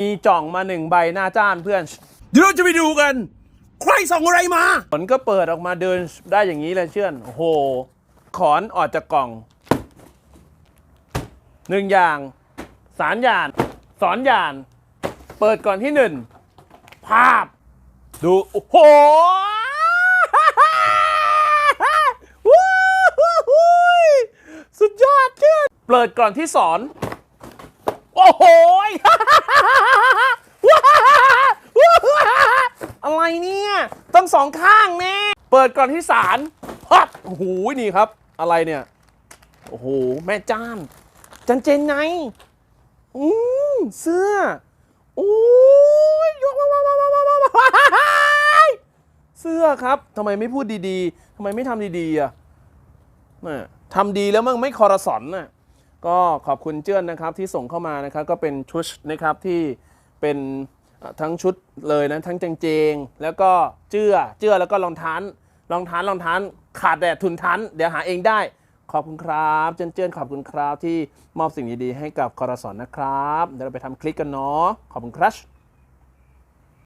มีจ่องมาหนึ่งใบหน้าจ้านเพื่อน เดี๋ยวเราจะไปดูกัน ใครส่งอะไรมาผลก็เปิดออกมาเดินได้อย่างนี้เลยเชื่อนโอ้โห ขอนออกจากกล่องหนึ่งอย่างสารยาน สอนยาน เปิดก่อนที่หนึ่งภาพ ดู โอ้โหวู้ฮู้ฮู้ยสุดยอดเชื่อนเปิดก่อนที่สอน โอ้โห อะไรเนี่ย ต้องสองข้างแน่เปิดก่อนที่สารพับโอ้โหนี่ครับ อะไรเนี่ย โอ้โห แม่จ้าน จันเจนไงอืมเสื้อโอ้ยยกว้าวว้าวว้าวว้าวเสื้อครับทำไมไม่พูดดีๆทำไมไม่ทำดีๆอะน่ะทำดีแล้วมึงไม่คอร์สอนน่ะก็ขอบคุณเจื้อนนะครับที่ส่งเข้ามานะครับ ก็เป็นชุดนะครับที่เป็น ทั้งชุดเลยนะทั้งเจงเจงๆแล้วก็เจื้อเจื้อแล้วก็รองท้านรองท้านรองท้านขาดแต่ทุนทันเดี๋ยวหาเองได้ ขอบคุณครับเจื้นเจนขอบคุณครับที่มอบสิ่งดีๆให้กับคอรสอนนะครับเดี๋ยวเราไปทำคลิกกันเนาะขอบคุณครับ